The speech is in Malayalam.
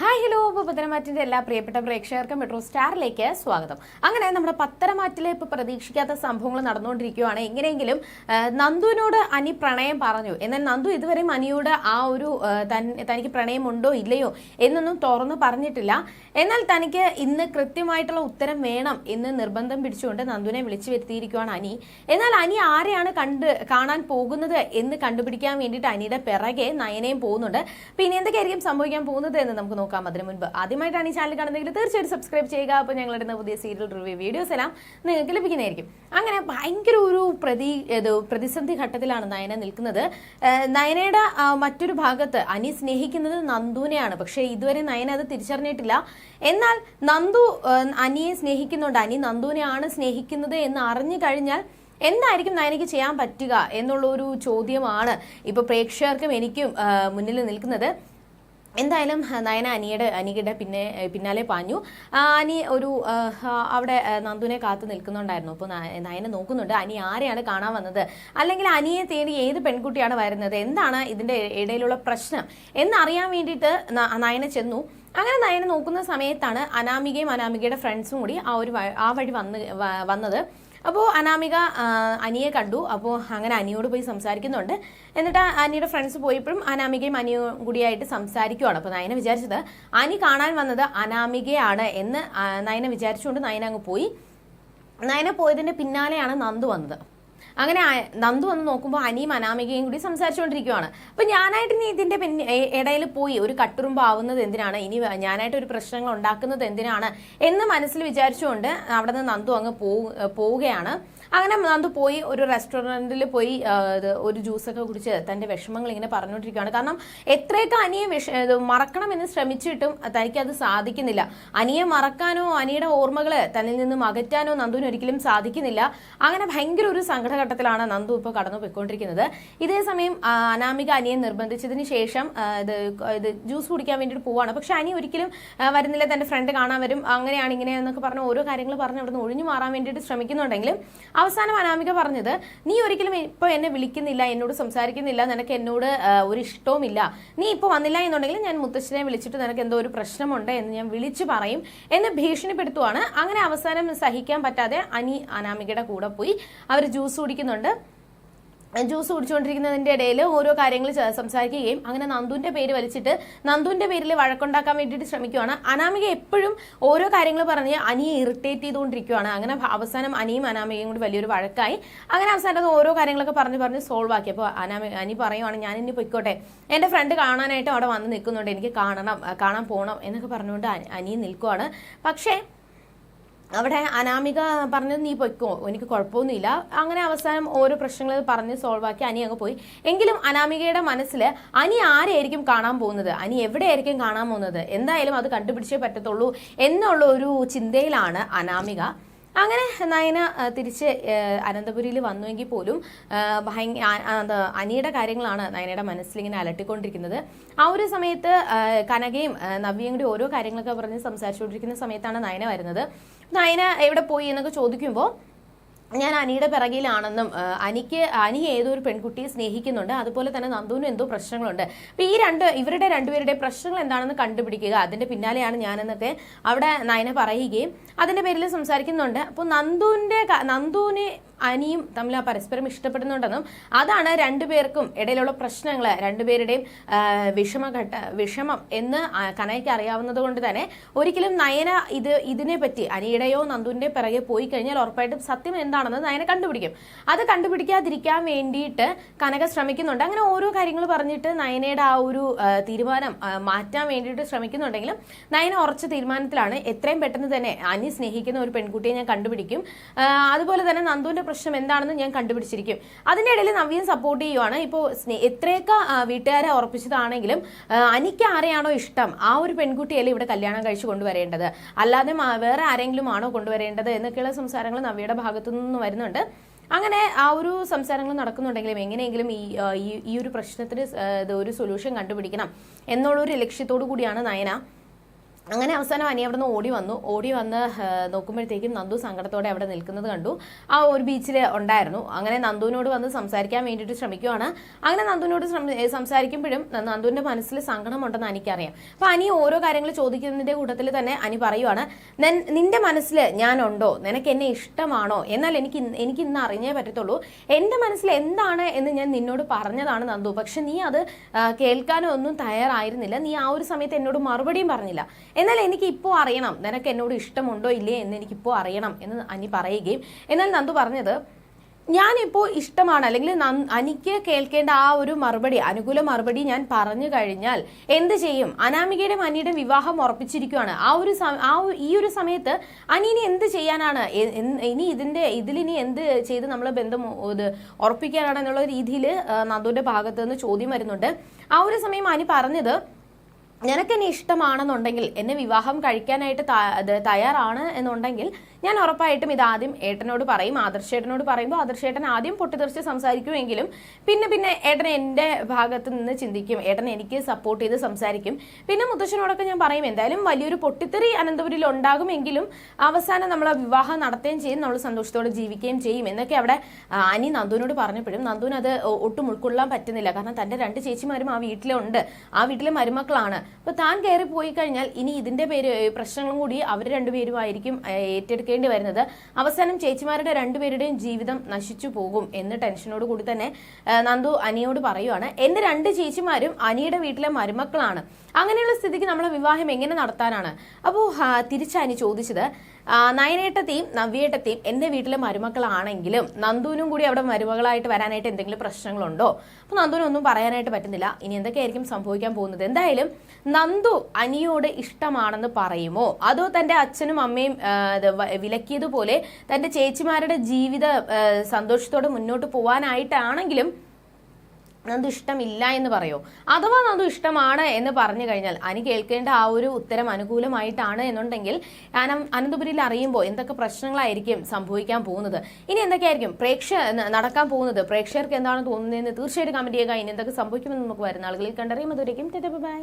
ഹായ് ഹലോ ഇപ്പോൾ എല്ലാ പ്രിയപ്പെട്ട പ്രേക്ഷകർക്കും മെട്രോ സ്റ്റാറിലേക്ക് സ്വാഗതം. അങ്ങനെ നമ്മുടെ പത്തനമാറ്റിലെ ഇപ്പോൾ പ്രതീക്ഷിക്കാത്ത സംഭവങ്ങൾ നടന്നുകൊണ്ടിരിക്കുകയാണ്. എങ്ങനെയെങ്കിലും നന്ദുവിനോട് അനി പ്രണയം പറഞ്ഞു. എന്നാൽ നന്ദു ഇതുവരെയും അനിയോട് ആ ഒരു തനിക്ക് പ്രണയമുണ്ടോ ഇല്ലയോ എന്നൊന്നും തുറന്നു പറഞ്ഞിട്ടില്ല. എന്നാൽ തനിക്ക് ഇന്ന് കൃത്യമായിട്ടുള്ള ഉത്തരം വേണം എന്ന് നിർബന്ധം പിടിച്ചുകൊണ്ട് നന്ദുവിനെ വിളിച്ചു വരുത്തിയിരിക്കുകയാണ് അനി. എന്നാൽ അനി ആരെയാണ് കണ്ട് കാണാൻ പോകുന്നത് എന്ന് കണ്ടുപിടിക്കാൻ വേണ്ടിയിട്ട് അനിയുടെ പിറകെ നയനയും പോകുന്നുണ്ട്. പിന്നെ എന്തൊക്കെയായിരിക്കും സംഭവിക്കാൻ പോകുന്നത് എന്ന് നമുക്ക് നോക്കാം. അതിനു മുൻപ് ആദ്യമായിട്ടാണ് ഈ ചാനൽ കാണുന്നതെങ്കിൽ തീർച്ചയായിട്ടും സബ്സ്ക്രൈബ് ചെയ്യുക. അപ്പോൾ ഞങ്ങളുടെ പുതിയ സീരിയൽ റിവ്യൂ വീഡിയോസ് എല്ലാം നിങ്ങൾക്ക് ലഭിക്കുന്നതായിരിക്കും. അങ്ങനെ ഭയങ്കര ഒരു പ്രതി പ്രതിസന്ധി ഘട്ടത്തിലാണ് നയന നിൽക്കുന്നത്. നയനയുടെ മറ്റൊരു ഭാഗത്ത് അനി സ്നേഹിക്കുന്നത് നന്ദുവിനെയാണ്. പക്ഷേ ഇതുവരെ നയന അത് തിരിച്ചറിഞ്ഞിട്ടില്ല. എന്നാൽ നന്ദു അനിയെ സ്നേഹിക്കുന്നുണ്ട്. അനി നന്ദുവിനെയാണ് സ്നേഹിക്കുന്നത് എന്ന് അറിഞ്ഞു കഴിഞ്ഞാൽ എന്തായിരിക്കും നയനയ്ക്ക് ചെയ്യാൻ പറ്റുക എന്നുള്ള ഒരു ചോദ്യമാണ് ഇപ്പോൾ പ്രേക്ഷകർക്കും എനിക്കും മുന്നിൽ നിൽക്കുന്നത്. എന്തായാലും നയന അനിയുടെ അനിയുടെ പിന്നെ പിന്നാലെ പാഞ്ഞു. അനി ഒരു അവിടെ നന്ദുവിനെ കാത്തു നിൽക്കുന്നുണ്ടായിരുന്നു. അപ്പോൾ നയന നോക്കുന്നുണ്ട് അനി ആരെയാണ് കാണാൻ വന്നത്? അല്ലെങ്കിൽ അനിയെ തേടി ഏത് പെൺകുട്ടിയാണ് വരുന്നത്? എന്താണ് ഇതിന്റെ ഇടയിലുള്ള പ്രശ്നം? എന്നറിയാൻ വേണ്ടിയിട്ട് നയന ചെന്നു. അങ്ങനെ നയന നോക്കുന്ന സമയത്താണ് അനാമികയും അനാമികയുടെ ഫ്രണ്ട്സും കൂടി ആ ഒരു ആ വഴി വന്ന് വന്നത്. അപ്പോൾ അനാമിക അനിയെ കണ്ടു. അപ്പോൾ അങ്ങനെ അനിയോട് പോയി സംസാരിക്കുന്നുണ്ട്. എന്നിട്ട് അനിയുടെ ഫ്രണ്ട്സ് പോയപ്പോഴും അനാമികയും അനിയും കൂടിയായിട്ട് സംസാരിക്കുവാണ്. അപ്പോൾ നയന വിചാരിച്ചത് അനി കാണാൻ വന്നത് അനാമികയാണ് എന്ന് നയന വിചാരിച്ചുകൊണ്ട് നയന അങ്ങ് പോയി. നയന പോയതിന്റെ പിന്നാലെയാണ് നന്ദു വന്നത്. അങ്ങനെ നന്ദു വന്ന് നോക്കുമ്പോൾ അനിയും അനാമികയും കൂടി സംസാരിച്ചുകൊണ്ടിരിക്കുവാണ്. അപ്പൊ ഞാനായിട്ട് ഇനി ഇതിന്റെ പിന്നെ ഇടയിൽ പോയി ഒരു കട്ടുറുമ്പാവുന്നത് എന്തിനാണ്? ഇനി ഞാനായിട്ട് ഒരു പ്രശ്നങ്ങൾ ഉണ്ടാക്കുന്നത് എന്തിനാണ് എന്ന് മനസ്സിൽ വിചാരിച്ചുകൊണ്ട് അവിടെ നിന്ന് നന്ദു അങ്ങ് പോവുകയാണ്. അങ്ങനെ നന്ദു പോയി ഒരു റെസ്റ്റോറന്റിൽ പോയി ഒരു ജ്യൂസൊക്കെ കുടിച്ച് തന്റെ വിഷമങ്ങൾ ഇങ്ങനെ പറഞ്ഞുകൊണ്ടിരിക്കുകയാണ് കാരണം എത്രയൊക്കെ അനിയെ വിഷ മറക്കണമെന്ന് ശ്രമിച്ചിട്ടും തനിക്ക് അത് സാധിക്കുന്നില്ല. അനിയെ മറക്കാനോ അനിയുടെ ഓർമ്മകൾ തന്നിൽ നിന്നും അകറ്റാനോ നന്ദുവിന് ഒരിക്കലും സാധിക്കുന്നില്ല. അങ്ങനെ ഭയങ്കര ഒരു സങ്കടഘട്ടത്തിലാണ് നന്ദു ഇപ്പോൾ കടന്നു പോയിക്കൊണ്ടിരിക്കുന്നത് ഇതേ സമയം അനാമിക അനിയെ നിർബന്ധിച്ചതിന് ശേഷം ഇത് ഇത് ജ്യൂസ് കുടിക്കാൻ വേണ്ടിയിട്ട് പോവാണ്. പക്ഷെ അനി ഒരിക്കലും വരുന്നില്ല തന്റെ ഫ്രണ്ട് കാണാൻ വരും. അങ്ങനെയാണ് ഇങ്ങനെയാന്നൊക്കെ പറഞ്ഞ് ഓരോ കാര്യങ്ങൾ പറഞ്ഞ് അവിടെ നിന്ന് ഒഴിഞ്ഞു മാറാൻ വേണ്ടിയിട്ട് ശ്രമിക്കുന്നുണ്ടെങ്കിലും അവസാനം അനാമിക പറഞ്ഞത് നീ ഒരിക്കലും ഇപ്പൊ എന്നെ വിളിക്കുന്നില്ല എന്നോട് സംസാരിക്കുന്നില്ല നിനക്ക് എന്നോട് ഒരു ഇഷ്ടവുമില്ല. നീ ഇപ്പൊ വന്നില്ല എന്നുണ്ടെങ്കിൽ ഞാൻ മുത്തശ്ശനെ വിളിച്ചിട്ട് നിനക്ക് എന്തോ ഒരു പ്രശ്നമുണ്ട് എന്ന് ഞാൻ വിളിച്ചു പറയും എന്ന് ഭീഷണിപ്പെടുത്തുവാണ്. അങ്ങനെ അവസാനം സഹിക്കാൻ പറ്റാതെ അനി അനാമികയുടെ കൂടെ പോയി. അവർ ജ്യൂസ് കുടിക്കുന്നുണ്ട് ജ്യൂസ് കുടിച്ചുകൊണ്ടിരിക്കുന്നതിന്റെ ഇടയിൽ ഓരോ കാര്യങ്ങൾ സംസാരിക്കുകയും അങ്ങനെ നന്ദുവിന്റെ പേര് വലിച്ചിട്ട് നന്ദുവിന്റെ പേരിൽ വഴക്കുണ്ടാക്കാൻ വേണ്ടിയിട്ട് ശ്രമിക്കുകയാണ് അനാമിക എപ്പോഴും ഓരോ കാര്യങ്ങൾ പറഞ്ഞ് അനിയെ ഇറിറ്റേറ്റ് ചെയ്തുകൊണ്ടിരിക്കുകയാണ് അങ്ങനെ അവസാനം അനിയും അനാമികയും കൂടി വലിയൊരു വഴക്കായി. അങ്ങനെ അവസാനം ഓരോ കാര്യങ്ങളൊക്കെ പറഞ്ഞ് പറഞ്ഞ് സോൾവ് ആക്കി. അപ്പോൾ അനാമി അനി പറയുവാണ് ഞാൻ ഇനി പൊയ്ക്കോട്ടെ. എന്റെ ഫ്രണ്ട് കാണാനായിട്ട് അവിടെ വന്ന് നിൽക്കുന്നുണ്ട്. എനിക്ക് കാണണം കാണാൻ പോകണം എന്നൊക്കെ പറഞ്ഞുകൊണ്ട് അനി നിൽക്കുവാണ്. പക്ഷേ അവിടെ അനാമിക പറഞ്ഞത് നീ പൊയ്ക്കോ എനിക്ക് കുഴപ്പമൊന്നുമില്ല. അങ്ങനെ അവസാനം ഓരോ പ്രശ്നങ്ങൾ പറഞ്ഞ് സോൾവ് ആക്കി അനി അങ്ങ് പോയി. എങ്കിലും അനാമികയുടെ മനസ്സിൽ അനി ആരെയായിരിക്കും കാണാൻ പോകുന്നത്? അനി എവിടെയായിരിക്കും കാണാൻ പോകുന്നത്? എന്തായാലും അത് കണ്ടുപിടിച്ചേ പറ്റത്തുള്ളൂ എന്നുള്ള ഒരു ചിന്തയിലാണ് അനാമിക. അങ്ങനെ നയന തിരിച്ച് അനന്തപുരിയിൽ വന്നുവെങ്കിൽ പോലും ആ, ഭയങ്ക ആ, ആ, അത് അനിയുടെ കാര്യങ്ങളാണ് നയനയുടെ മനസ്സിലിങ്ങനെ അലട്ടിക്കൊണ്ടിരിക്കുന്നത്. ആ ഒരു സമയത്ത് കനകയും നവ്യയും കൂടി ഓരോ കാര്യങ്ങളൊക്കെ പറഞ്ഞ് സംസാരിച്ചുകൊണ്ടിരിക്കുന്ന സമയത്താണ് നയന വരുന്നത്. നയന എവിടെ പോയി എന്നൊക്കെ ചോദിക്കുമ്പോൾ ഞാൻ അനിയുടെ പിറകിലാണെന്നും അനിക്ക് അനി ഏതോ ഒരു പെൺകുട്ടിയെ സ്നേഹിക്കുന്നുണ്ട്. അതുപോലെ തന്നെ നന്ദുവിനും എന്തോ പ്രശ്നങ്ങളുണ്ട്. അപ്പൊ ഈ രണ്ട് ഇവരുടെ രണ്ടുപേരുടെ പ്രശ്നങ്ങൾ എന്താണെന്ന് കണ്ടുപിടിക്കുക. അതിന്റെ പിന്നാലെയാണ് ഞാനെന്നൊക്കെ അവിടെ നയന പറയുകയും അതിന്റെ പേരിൽ സംസാരിക്കുന്നുണ്ട്. അപ്പോൾ നന്ദുവിന്റെ നന്ദുവിനെ അനിയും തമ്മിൽ ആ പരസ്പരം ഇഷ്ടപ്പെടുന്നുണ്ടെന്നും അതാണ് രണ്ടുപേർക്കും ഇടയിലുള്ള പ്രശ്നങ്ങൾ രണ്ടുപേരുടെയും വിഷമഘട്ട വിഷമം എന്ന് കനയ്ക്ക് അറിയാവുന്നത് കൊണ്ട് തന്നെ ഒരിക്കലും നയന ഇത് ഇതിനെ പറ്റി അനിയുടെയോ നന്ദുവിന്റെ പിറകെ പോയി കഴിഞ്ഞാൽ ഉറപ്പായിട്ടും സത്യം എന്താണെന്ന് നയന കണ്ടുപിടിക്കും. അത് കണ്ടുപിടിക്കാതിരിക്കാൻ വേണ്ടിയിട്ട് കനക ശ്രമിക്കുന്നുണ്ട്. അങ്ങനെ ഓരോ കാര്യങ്ങൾ പറഞ്ഞിട്ട് നയനയുടെ ആ ഒരു തീരുമാനം മാറ്റാൻ വേണ്ടിയിട്ട് ശ്രമിക്കുന്നുണ്ടെങ്കിലും നയന ഉറച്ച തീരുമാനത്തിലാണ്. എത്രയും പെട്ടെന്ന് തന്നെ അനി സ്നേഹിക്കുന്ന ഒരു പെൺകുട്ടിയെ ഞാൻ കണ്ടുപിടിക്കും. അതുപോലെ തന്നെ നന്ദുവിന്റെ പ്രശ്നം എന്താണെന്ന് ഞാൻ കണ്ടുപിടിച്ചിരിക്കും. അതിന്റെ ഇടയിൽ നവ്യം സപ്പോർട്ട് ചെയ്യുവാണ്. ഇപ്പോൾ എത്രയൊക്കെ വീട്ടുകാരെ ഉറപ്പിച്ചതാണെങ്കിലും അനിക്ക് ആരെയാണോ ഇഷ്ടം? ആ ഒരു പെൺകുട്ടിയല്ലേ ഇവിടെ കല്യാണം കഴിച്ച് കൊണ്ടുവരേണ്ടത്? അല്ലാതെ വേറെ ആരെങ്കിലും ആണോ കൊണ്ടുവരേണ്ടത്? എന്നൊക്കെയുള്ള സംസാരങ്ങൾ നവ്യയുടെ ഭാഗത്തു നിന്ന് വരുന്നുണ്ട്. അങ്ങനെ ആ ഒരു സംസാരങ്ങൾ നടക്കുന്നുണ്ടെങ്കിലും എങ്ങനെയെങ്കിലും ഈ ഈ- ഒരു പ്രശ്നത്തിന് ഒരു സൊല്യൂഷൻ കണ്ടുപിടിക്കണം എന്നുള്ളൊരു ലക്ഷ്യത്തോടു കൂടിയാണ് നയന. അങ്ങനെ അവസാനം അനി അവിടെ നിന്ന് ഓടി വന്നു. ഓടി വന്ന് നോക്കുമ്പോഴത്തേക്കും നന്ദു സങ്കടത്തോടെ അവിടെ നിൽക്കുന്നത് കണ്ടു. ആ ഒരു ബീച്ചിൽ ഉണ്ടായിരുന്നു. അങ്ങനെ നന്ദുവിനോട് വന്ന് സംസാരിക്കാൻ വേണ്ടിയിട്ട് ശ്രമിക്കുവാണ്. അങ്ങനെ നന്ദുവിനോട് സംസാരിക്കുമ്പോഴും നന്ദുവിന്റെ മനസ്സിൽ സങ്കടമുണ്ടെന്ന് അനിക്കറിയാം. അപ്പോൾ അനി ഓരോ കാര്യങ്ങൾ ചോദിക്കുന്നതിന്റെ കൂട്ടത്തിൽ തന്നെ അനി പറയുവാണ് "നെൻ- നിന്റെ മനസ്സിൽ ഞാനുണ്ടോ? നിനക്ക് എന്നെ ഇഷ്ടമാണോ? എന്നാൽ എനിക്ക് എനിക്ക് ഇന്ന് അറിഞ്ഞേ പറ്റത്തുള്ളൂ. എന്റെ മനസ്സിൽ എന്താണ് എന്ന് ഞാൻ നിന്നോട് പറഞ്ഞതാണ് നന്ദു. പക്ഷെ നീ അത് കേൾക്കാനോ ഒന്നും തയ്യാറായിരുന്നില്ല. നീ ആ ഒരു സമയത്ത് എന്നോട് മറുപടിയും പറഞ്ഞില്ല. എന്നാൽ എനിക്ക് ഇപ്പോൾ അറിയണം നിനക്ക് എന്നോട് ഇഷ്ടമുണ്ടോ ഇല്ലേ എന്ന് എനിക്കിപ്പോൾ അറിയണം എന്ന് അനി പറയുകയും എന്നാൽ നന്ദു പറഞ്ഞത് ഞാനിപ്പോൾ ഇഷ്ടമാണ് അല്ലെങ്കിൽ അനിക്ക് കേൾക്കേണ്ട ആ ഒരു മറുപടി അനുകൂല മറുപടി ഞാൻ പറഞ്ഞു കഴിഞ്ഞാൽ എന്ത് ചെയ്യും? അനാമികയുടെ അനിയുടെ വിവാഹം ഉറപ്പിച്ചിരിക്കുകയാണ് ആ ഒരു ആ ഈ ഒരു സമയത്ത് അനി ഇനി എന്ത് ചെയ്യാനാണ്? ഇനി ഇതിന്റെ ഇതിലിനി എന്ത് ചെയ്ത് നമ്മൾ ബന്ധം ഇത് ഉറപ്പിക്കാനാണ് എന്നുള്ള രീതിയിൽ നന്ദുവിന്റെ ഭാഗത്ത് നിന്ന് ചോദ്യം വരുന്നുണ്ട്. ആ ഒരു സമയം അനി പറഞ്ഞത് നിനക്ക് എന്നെ ഇഷ്ടമാണെന്നുണ്ടെങ്കിൽ എന്നെ വിവാഹം കഴിക്കാനായിട്ട് തയ്യാറാണ് എന്നുണ്ടെങ്കിൽ ഞാൻ ഉറപ്പായിട്ടും ഇത് ആദ്യം ഏട്ടനോട് പറയും ആദർശേട്ടനോട് പറയുമ്പോൾ ആദർശേട്ടൻ ആദ്യം പൊട്ടിത്തെറിച്ച് സംസാരിക്കുമെങ്കിലും പിന്നെ പിന്നെ ഏട്ടൻ എന്റെ ഭാഗത്ത് നിന്ന് ചിന്തിക്കും ഏട്ടൻ എനിക്ക് സപ്പോർട്ട് ചെയ്ത് സംസാരിക്കും. പിന്നെ മുത്തശ്ശനോടൊക്കെ ഞാൻ പറയും എന്തായാലും വലിയൊരു പൊട്ടിത്തെറി അനന്തപുരിയിൽ ഉണ്ടാകുമെങ്കിലും അവസാനം നമ്മൾ വിവാഹം നടത്തുകയും ചെയ്യും നമ്മൾ സന്തോഷത്തോടെ ജീവിക്കുകയും ചെയ്യും എന്നൊക്കെ അവിടെ അനി നന്ദുവിനോട് പറഞ്ഞപ്പോഴും നന്ദുവിന് അത് ഒട്ടും ഉൾക്കൊള്ളാൻ പറ്റുന്നില്ല. കാരണം തന്റെ രണ്ട് ചേച്ചിമാരും ആ വീട്ടിലുണ്ട്. ആ വീട്ടിലെ മരുമക്കളാണ്. അപ്പൊ താൻ കയറി പോയി കഴിഞ്ഞാൽ ഇനി ഇതിന്റെ പേര് പ്രശ്നങ്ങളും കൂടി അവർ രണ്ടുപേരുമായിരിക്കും ഏറ്റെടുക്കേണ്ടി വരുന്നത്. അവസാനം ചേച്ചിമാരുടെ രണ്ടുപേരുടെയും ജീവിതം നശിച്ചു പോകും എന്ന് ടെൻഷനോട് കൂടി തന്നെ നന്ദു അനിയോട് പറയുവാണ്. എന്റെ രണ്ട് ചേച്ചിമാരും അനിയുടെ വീട്ടിലെ മരുമക്കളാണ്. അങ്ങനെയുള്ള സ്ഥിതിക്ക് നമ്മളെ വിവാഹം എങ്ങനെ നടത്താനാണ്? അപ്പോൾ തിരിച്ചനി ചോദിച്ചത്. നയനേട്ടത്തെയും നവ്യേട്ടത്തെയും എന്റെ വീട്ടിലെ മരുമക്കളാണെങ്കിലും നന്ദുവിനും കൂടി അവിടെ മരുമകളായിട്ട് വരാനായിട്ട് എന്തെങ്കിലും പ്രശ്നങ്ങളുണ്ടോ? അപ്പോൾ നന്ദുവിനൊന്നും പറയാനായിട്ട് പറ്റുന്നില്ല. ഇനി എന്തൊക്കെയായിരിക്കും സംഭവിക്കാൻ പോകുന്നത്? എന്തായാലും നന്ദു അനിയോട് ഇഷ്ടമാണെന്ന് പറയുമോ? അതോ തന്റെ അച്ഛനും അമ്മയും വിലക്കിയതുപോലെ തന്റെ ചേച്ചിമാരുടെ ജീവിത സന്തോഷത്തോടെ മുന്നോട്ട് പോകാനായിട്ടാണെങ്കിലും നന്ദു ഇഷ്ടമില്ല എന്ന് പറയോ? അഥവാ നന്ദു ഇഷ്ടമാണ് എന്ന് പറഞ്ഞു കഴിഞ്ഞാൽ അനി കേൾക്കേണ്ട ആ ഒരു ഉത്തരം അനുകൂലമായിട്ടാണ് എന്നുണ്ടെങ്കിൽ അനം അനന്തപുരിയിൽ അറിയുമ്പോൾ എന്തൊക്കെ പ്രശ്നങ്ങളായിരിക്കും സംഭവിക്കാൻ പോകുന്നത്? ഇനി എന്തൊക്കെയായിരിക്കും പ്രേക്ഷ നടക്കാൻ പോകുന്നത്? പ്രേക്ഷകർക്ക് എന്താണ് തോന്നുന്നതെന്ന് തീർച്ചയായിട്ടും കമന്റ് ചെയ്യുക. ഇനി എന്തൊക്കെ സംഭവിക്കുമെന്ന് നമുക്ക് വരുന്ന ആളുകളിൽ കണ്ടറിയും. അതുവരേക്കും ബൈ.